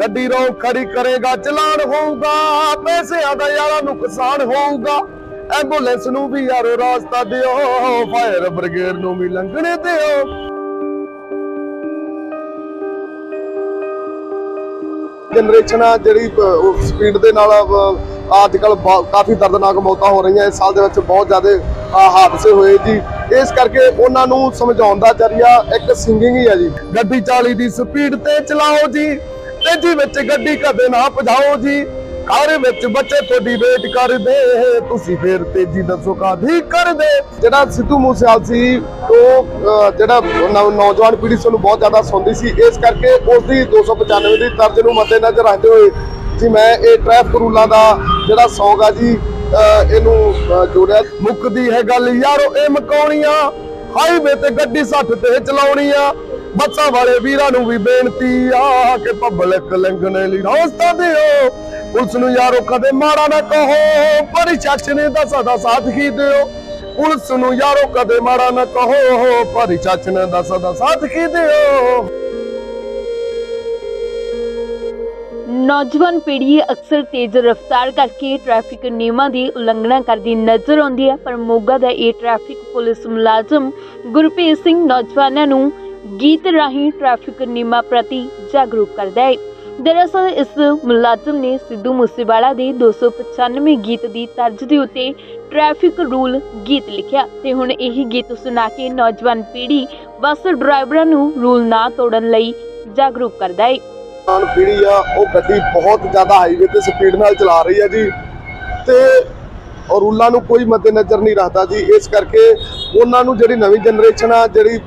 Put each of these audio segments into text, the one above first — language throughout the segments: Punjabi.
ਗੱਡੀ ਰੋ ਖੜੀ ਕਰੇਗਾ, ਚਲਾਨ ਹੋਊਗਾ, ਪੈਸਿਆਂ ਦਾ ਯਾਰਾ ਨੁਕਸਾਨ ਹੋਊਗਾ। ਐਂਬੂਲੈਂਸ ਨੂੰ ਵੀ ਯਾਰੋ ਰਾਸਤਾ ਦਿਓ, ਫਾਇਰ ਬ੍ਰਿਗੇਡ ਨੂੰ ਵੀ ਲੰਘਣੇ ਦਿਓ। ਜਨਰੇਸ਼ਨ ਆ ਜਿਹੜੀ ਸਪੀਡ ਦੇ ਨਾਲ ਅੱਜ ਕੱਲ ਕਾਫੀ ਦਰਦਨਾਕ ਮੌਤਾਂ ਹੋ ਰਹੀਆਂ। ਇਸ ਸਾਲ ਦੇ ਵਿੱਚ ਬਹੁਤ ਜ਼ਿਆਦਾ ਹਾਦਸੇ ਹੋਏ ਜੀ। ਇਸ ਕਰਕੇ ਉਹਨਾਂ ਨੂੰ ਸਮਝਾਉਣ ਦਾ ਜਰੀਆ ਇੱਕ ਸਿੰਗਿੰਗ ਹੀ ਆ ਜੀ। ਗੱਡੀ 40 ਦੀ ਸਪੀਡ ਤੇ ਚਲਾਓ ਜੀ। ਤੇਜ਼ੀ ਵਿੱਚ ਗੱਡੀ ਕਦੇ ਨਾ ਭਜਾਓ ਜੀ। ਘਰ ਵਿੱਚ ਬੱਚੇ ਤੁਹਾਡੀ ਵੇਟ ਕਰਦੇ। ਤੁਸੀਂ ਫੇਰ ਤੇਜ਼ੀ ਦੱਸੋ ਕਾਦੀ ਕਰਦੇ। ਜਿਹੜਾ ਸਿੱਧੂ ਮੂਸੇਵਾਲ ਸੀ, ਉਹ ਜਿਹੜਾ ਨੌਜਵਾਨ ਪੀੜ੍ਹੀ ਸੀ ਬਹੁਤ ਜ਼ਿਆਦਾ ਸੁਣਦੀ ਸੀ। ਇਸ ਕਰਕੇ ਉਸ ਦੀ 295 ਦੀ ਤਰਜ ਨੂੰ ਮੱਦੇਨਜ਼ਰ ਰੱਖਦੇ ਹੋਏ, ਜੀ, ਮੈਂ ਇਹ ਟ੍ਰੈਫਿਕ ਰੂਲਾਂ ਦਾ ਜਿਹੜਾ ਸੌਂਗ ਆ ਜੀ ਇਹਨੂੰ ਜੋੜਿਆ। ਮੁੱਕਦੀ ਹੈ ਗੱਲ ਯਾਰੋ, ਇਹ ਮਕਾਉਣੀਆਂ। ਹਾਈਵੇ ਤੇ ਗੱਡੀ 60 ਤੇ ਚਲਾਉਣੀ ਆ। ਬੱਸਾਂ ਵਾਲੇ ਵੀਰਾਂ ਨੂੰ ਵੀ ਬੇਨਤੀ ਆ ਕਿ ਪਬਲਿਕ ਲੰਘਣੇ ਲਈ ਰਸਤਾ ਦਿਓ। ਪੁਲਿਸ ਨੂੰ ਯਾਰੋ ਕਦੇ ਮਾੜਾ ਨਾ ਕਹੋ ਪ੍ਰਸ਼ਾਸਨ ਦਾ ਸਦਾ ਸਾਥ ਹੀ ਦਿਓ। ਪੁਲਿਸ ਨੂੰ ਯਾਰੋ ਕਦੇ ਮਾੜਾ ਨਾ ਕਹੋ ਪ੍ਰਸ਼ਾਸਨ ਦਾ ਸਦਾ ਸਾਥ ਹੀ ਦਿਓ। ਨੌਜਵਾਨ ਪੀੜ੍ਹੀ ਅਕਸਰ ਤੇਜ਼ ਰਫ਼ਤਾਰ ਕਰਕੇ ਟ੍ਰੈਫਿਕ ਨਿਯਮਾਂ ਦੀ ਉਲੰਘਣਾ ਕਰਦੀ ਨਜ਼ਰ ਆਉਂਦੀ ਹੈ, ਪਰ ਮੋਗਾ ਦਾ ਇਹ ਟ੍ਰੈਫਿਕ ਪੁਲਿਸ ਮੁਲਾਜ਼ਮ ਗੁਰਪ੍ਰੀਤ ਸਿੰਘ ਨੌਜਵਾਨਾਂ ਨੂੰ ਗੀਤ ਰਾਹੀਂ ਟ੍ਰੈਫਿਕ ਨਿਯਮਾਂ ਪ੍ਰਤੀ ਜਾਗਰੂਕ ਕਰਦਾ ਹੈ। ਦਰਅਸਲ, ਇਸ ਮੁਲਾਜ਼ਮ ਨੇ ਸਿੱਧੂ ਮੂਸੇਵਾਲਾ ਦੇ 295 ਗੀਤ ਦੀ ਤਰਜ਼ ਦੇ ਉੱਤੇ ਟ੍ਰੈਫਿਕ ਰੂਲ ਗੀਤ ਲਿਖਿਆ ਤੇ ਹੁਣ ਇਹ ਗੀਤ ਸੁਣਾ ਕੇ ਨੌਜਵਾਨ ਪੀੜ੍ਹੀ ਬੱਸ ਡਰਾਈਵਰਾਂ ਨੂੰ ਰੂਲ ਨਾ ਤੋੜਨ ਲਈ ਜਾਗਰੂਕ ਕਰਦਾ ਹੈ। ਨੌਜਵਾਨ ਪੀੜ੍ਹੀ ਆ, ਉਹ ਗੱਡੀ ਬਹੁਤ ਜ਼ਿਆਦਾ ਹਾਈਵੇ ਤੇ ਸਪੀਡ ਨਾਲ ਚਲਾ ਰਹੀ ਹੈ ਜੀ। ਤੇ ਉਹ ਰੂਲਾਂ ਨੂੰ ਕੋਈ ਮੱਦੇਨਜ਼ਰ ਨਹੀਂ ਰੱਖਦਾ ਜੀ। ਇਸ ਕਰਕੇ ਉਹਨਾਂ ਨੂੰ ਜਿਹੜੀ ਨਵੀਂ ਜਨਰੇਸ਼ਨ ਆ ਜਿਹੜੀ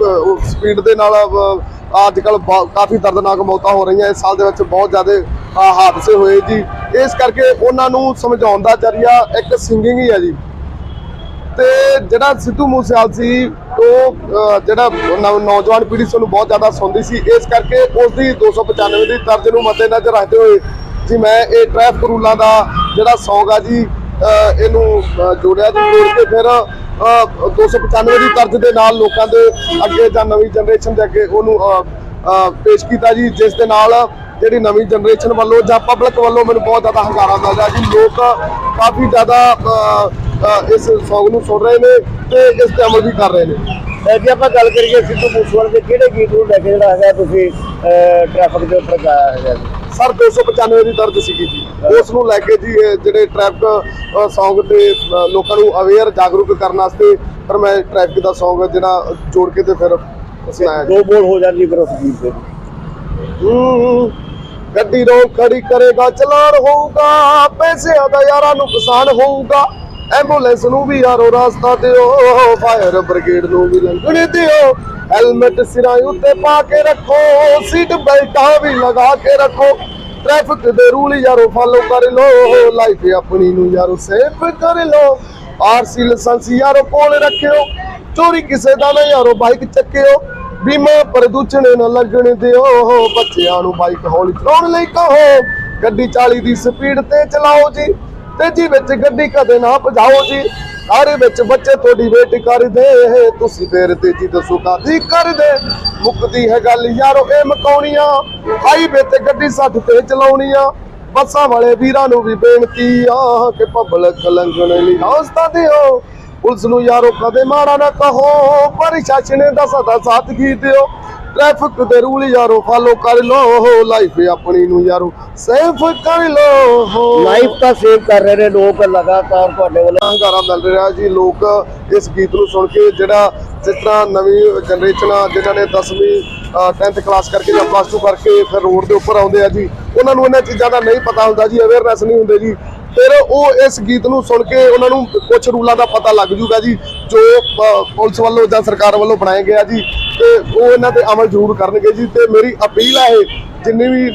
ਸਪੀਡ ਦੇ ਨਾਲ ਅਹ, ਅੱਜ ਕੱਲ ਕਾਫੀ ਦਰਦਨਾਕ ਮੌਤਾਂ ਹੋ ਰਹੀਆਂ ਇਸ ਸਾਲ ਦੇ ਵਿੱਚ ਬਹੁਤ ਜ਼ਿਆਦਾ ਹਾਦਸੇ ਹੋਏ ਜੀ। ਇਸ ਕਰਕੇ ਉਹਨਾਂ ਨੂੰ ਸਮਝਾਉਣ ਦਾ ਜਰੀਆ ਇੱਕ ਸਿੰਗਿੰਗ ਹੀ ਆ ਜੀ। ਤੇ ਜਿਹੜਾ ਸਿੱਧੂ ਮੂਸੇਵਾਲ ਸੀ ਉਹ ਜਿਹੜਾ ਨੌਜਵਾਨ ਪੀੜ੍ਹੀ ਸੀ ਉਹਨੂੰ ਬਹੁਤ ਜ਼ਿਆਦਾ ਸੁਣਦੀ ਸੀ। ਇਸ ਕਰਕੇ ਉਸ ਦੀ 295 ਦੀ ਤਰਜ ਨੂੰ ਮੱਦੇਨਜ਼ਰ ਰੱਖਦੇ ਹੋਏ ਜੀ ਮੈਂ ਇਹ ਟ੍ਰੈਫਿਕ ਰੂਲਾਂ ਦਾ ਜਿਹੜਾ ਸੌਂਗ ਆ ਜੀ ਇਹਨੂੰ ਜੋੜਿਆ ਜੀ ਜੋੜ ਕੇ ਫਿਰ 295 ਦੀ ਤਰਜ ਦੇ ਨਾਲ ਲੋਕਾਂ ਦੇ ਅੱਗੇ ਜਾਂ ਨਵੀਂ ਜਨਰੇਸ਼ਨ ਦੇ ਅੱਗੇ ਉਹਨੂੰ ਪੇਸ਼ ਕੀਤਾ ਜੀ, ਜਿਸ ਦੇ ਨਾਲ ਜਿਹੜੀ ਨਵੀਂ ਜਨਰੇਸ਼ਨ ਵੱਲੋਂ ਜਾਂ ਪਬਲਿਕ ਵੱਲੋਂ ਮੈਨੂੰ ਬਹੁਤ ਜ਼ਿਆਦਾ ਹੰਗਾਰਾ ਮਿਲਦਾ ਜੀ। ਲੋਕ ਕਾਫੀ ਜ਼ਿਆਦਾ ਇਸ ਸੌਂਗ ਨੂੰ ਸੁਣ ਰਹੇ ਨੇ ਤੇ ਇਸ ਤੇ ਅਮਲ ਵੀ ਕਰ ਰਹੇ ਨੇ। ਜੇ ਆਪਾਂ ਗੱਲ ਕਰੀਏ ਸਿੱਧੂ ਮੂਸੇਵਾਲੇ ਦੇ ਕਿਹੜੇ ਗੀਤ ਨੂੰ ਲੈ ਕੇ ਜਿਹੜਾ ਹੈਗਾ ਤੁਸੀਂ ਟ੍ਰੈਫਿਕ ਦੇ ਉੱਪਰ ਗਾਇਆ ਹੈਗਾ ਸਰ 295 ਦੀ ਦਰਦ ਸੀਗੀ ਜੀ। ਉਸ ਨੂੰ ਲੈ ਕੇ ਜੀ ਜਿਹੜੇ ਟ੍ਰੈਫਿਕ ਸੌਂਗ ਤੇ ਲੋਕਾਂ ਨੂੰ ਅਵੇਅਰ ਜਾਗਰੂਕ ਕਰਨ ਵਾਸਤੇ ਪਰ ਮੈਂ ਟ੍ਰੈਫਿਕ ਦਾ ਸੌਂਗ ਜਿਹੜਾ ਜੋੜ ਕੇ ਤੇ ਫਿਰ ਸੁਣਾਇਆ ਦੋ ਬੋਲ ਹੋ ਜਾਂਦੀ ਫਿਰ ਉਸ ਗੀਤ ਦੇ। ਗੱਡੀ ਰੋ ਖੜੀ ਕਰੇਗਾ ਚਲਾਨ ਹੋਊਗਾ ਪੈਸਿਆਂ ਦਾ ਯਾਰਾ ਨੁਕਸਾਨ ਹੋਊਗਾ। ਐਂਬੂਲੈਂਸ ਨੂੰ ਵੀ ਯਾਰੋ ਰਾਸਤਾ ਦਿਓ, ਫਾਇਰ ਬ੍ਰਿਗੇਡ ਨੂੰ ਵੀ ਲੰਘਣ ਦਿਓ। ਹੈਲਮਟ ਸਿਰਾਂ ਉੱਤੇ ਪਾ ਕੇ ਰੱਖੋ, ਸੀਟ ਬੈਲਟਾਂ ਵੀ ਲਗਾ ਕੇ ਰੱਖੋ। ਟ੍ਰੈਫਿਕ ਦੇ ਰੂਲ ਯਾਰੋ ਫਾਲੋ ਕਰ ਲੋ ਲਾਈਫ ਆਪਣੀ ਨੂੰ ਯਾਰੋ ਸੇਫ ਕਰ ਲੋ ਆਰਸੀ ਲਾਇਸੈਂਸ ਯਾਰੋ ਕੋਲ ਰੱਖਿਓ, ਚੋਰੀ ਕਿਸੇ ਦਾ ਨਾ ਯਾਰੋ ਬਾਈਕ ਚੱਕਿਓ। ਬੀਮਾ ਪ੍ਰਦੂਸ਼ਣ ਨਾ ਲੱਗਣ ਦਿਓ, ਬੱਚਿਆਂ ਨੂੰ ਬਾਈਕ ਹੌਲੀ ਚਲਾਉਣ ਲਈ ਕਹੋ। ਗੱਡੀ 40 ਦੀ ਸਪੀਡ ਤੇ ਚਲਾਓ ਜੀ। ਤੇਜ਼ੀ ਵਿੱਚ ਗੱਡੀ ਕਦੇ ਨਾ ਭਜਾਓ ਜੀ। ਘਰ ਵਿੱਚ ਬੱਚੇ ਤੁਹਾਡੀ ਵੇਟ ਕਰਦੇ ਤੁਸੀਂ ਫੇਰ ਤੇਜ਼ੀ ਦੱਸੋ ਕਾਦੀ ਕਰਦੇ। ਮੁੱਕਦੀ ਹੈ ਗੱਲ, ਯਾਰੋ, ਇਹ ਮਕਾਉਣੀਆਂ। ਹਾਈਵੇ ਤੇ ਗੱਡੀ 60 ਤੇ ਚਲਾਉਣੀਆਂ। ਬੱਸਾਂ ਵਾਲੇ ਵੀਰਾਂ ਨੂੰ ਵੀ ਬੇਨਤੀ ਆ ਕਿ ਪਬਲਿਕ ਲੰਘਣ ਲਈ ਰਸਤਾ ਦਿਓ। ਪੁਲਿਸ ਨੂੰ ਯਾਰੋ, ਕਦੇ ਮਾੜਾ ਨਾ ਕਹੋ। ਪ੍ਰਸ਼ਾਸਨ ਦਾ ਸਦਾ ਸਾਥ ਕੀ ਦਿਓ? ਟ੍ਰੈਫਿਕ ਦੇ ਰੂਲ ਯਾਰੋ ਫਾਲੋ ਕਰ ਲੋ ਲਾਈਫ ਆਪਣੀ ਨੂੰ ਯਾਰੋ। ਸੇਫ ਕਰ ਲੋ ਲਾਈਫ ਤਾਂ ਸੇਵ ਕਰ ਰਹੇ ਨੇ ਲੋਕ ਲਗਾਤਾਰ ਤੁਹਾਡੇ ਵੱਲੋਂ ਹੰਗਾਰਾ ਮਿਲ ਰਿਹਾ ਜੀ ਲੋਕ ਇਸ ਗੀਤ ਨੂੰ ਸੁਣ ਕੇ ਜਿਹੜਾ ਜਿਸ ਤਰ੍ਹਾਂ ਨਵੀਂ ਜਨਰੇਸ਼ਨ ਆ ਜਿਨ੍ਹਾਂ ਨੇ 10ਵੀਂ 10th ਕਲਾਸ ਕਰਕੇ ਜਾਂ ਪਲੱਸ 2 ਕਰਕੇ ਫਿਰ ਰੋਡ ਦੇ ਉੱਪਰ ਆਉਂਦੇ ਆ ਜੀ ਉਹਨਾਂ ਨੂੰ ਇਹਨਾਂ ਚੀਜ਼ਾਂ ਦਾ ਨਹੀਂ ਪਤਾ ਹੁੰਦਾ ਜੀ ਅਵੇਅਰਨੈਸ ਨਹੀਂ ਹੁੰਦੇ ਜੀ। ਫਿਰ ਉਹ ਇਸ ਗੀਤ ਨੂੰ ਸੁਣ ਕੇ ਉਹਨਾਂ ਨੂੰ ਕੁਝ ਰੂਲਾਂ ਦਾ ਪਤਾ ਲੱਗ ਜੂਗਾ ਜੀ ਜੋ ਪੁਲਿਸ ਵੱਲੋਂ ਜਾਂ ਸਰਕਾਰ ਵੱਲੋਂ ਬਣਾਏ ਗਿਆ ਜੀ। ਤੇ ਉਹ ਇਹਨਾਂ ਤੇ ਅਮਲ ਜ਼ਰੂਰ ਕਰਨਗੇ ਜੀ ਤੇ ਮੇਰੀ ਅਪੀਲ ਆ ਇਹ, ਜਿੰਨੀ ਵੀ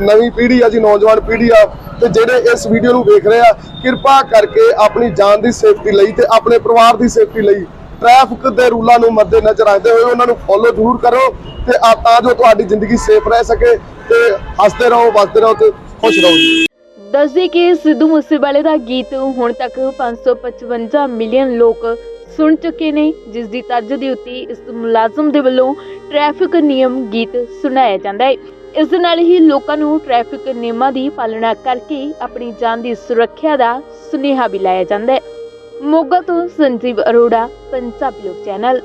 ਨਵੀਂ ਪੀੜ੍ਹੀ ਆ ਜੀ, ਨੌਜਵਾਨ ਪੀੜ੍ਹੀ ਆ, ਤੇ ਜਿਹੜੇ ਇਸ ਵੀਡੀਓ ਨੂੰ ਵੇਖ ਰਹੇ ਆ, ਕਿਰਪਾ ਕਰਕੇ ਆਪਣੀ ਜਾਨ ਦੀ ਸੇਫਟੀ ਲਈ ਤੇ ਆਪਣੇ ਪਰਿਵਾਰ ਦੀ ਸੇਫਟੀ ਲਈ ਟ੍ਰੈਫਿਕ ਦੇ ਰੂਲਾਂ ਨੂੰ ਮੱਦੇਨਜ਼ਰ ਰੱਖਦੇ ਹੋਏ ਉਹਨਾਂ ਨੂੰ ਫੋਲੋ ਜ਼ਰੂਰ ਕਰੋ ਤੇ ਆ ਤਾਂ ਜੋ ਤੁਹਾਡੀ ਜ਼ਿੰਦਗੀ ਸੇਫ ਰਹਿ ਸਕੇ ਤੇ ਹੱਸਦੇ ਰਹੋ, ਵੱਸਦੇ ਰਹੋ ਤੇ ਖੁਸ਼ ਰਹੋ ਜੀ। ਦੱਸਦੇ ਕਿ ਸਿੱਧੂ ਮੂਸੇਵਾਲੇ ਦਾ ਗੀਤ ਹੁਣ ਤੱਕ 555 ਮਿਲੀਅਨ ਲੋਕ ਸੁਣ ਚੁੱਕੇ ਨੇ, ਜਿਸ ਦੀ ਤਰਜ਼ ਦੇ ਉੱਤੇ ਇਸ ਮੁਲਾਜ਼ਮ ਦੇ ਵੱਲੋਂ ਟ੍ਰੈਫਿਕ ਨਿਯਮ ਗੀਤ ਸੁਣਾਇਆ ਜਾਂਦਾ ਹੈ। ਇਸ ਦੇ ਨਾਲ ਹੀ ਲੋਕਾਂ ਨੂੰ ਟ੍ਰੈਫਿਕ ਨਿਯਮਾਂ ਦੀ ਪਾਲਣਾ ਕਰਕੇ ਆਪਣੀ ਜਾਨ ਦੀ ਸੁਰੱਖਿਆ ਦਾ ਸੁਨੇਹਾ ਵੀ ਲਾਇਆ ਜਾਂਦਾ ਹੈ। ਮੋਗਾ ਤੋਂ ਸੰਜੀਵ ਅਰੋੜਾ, ਪੰਜਾਬੀ ਲੋਕ ਚੈਨਲ।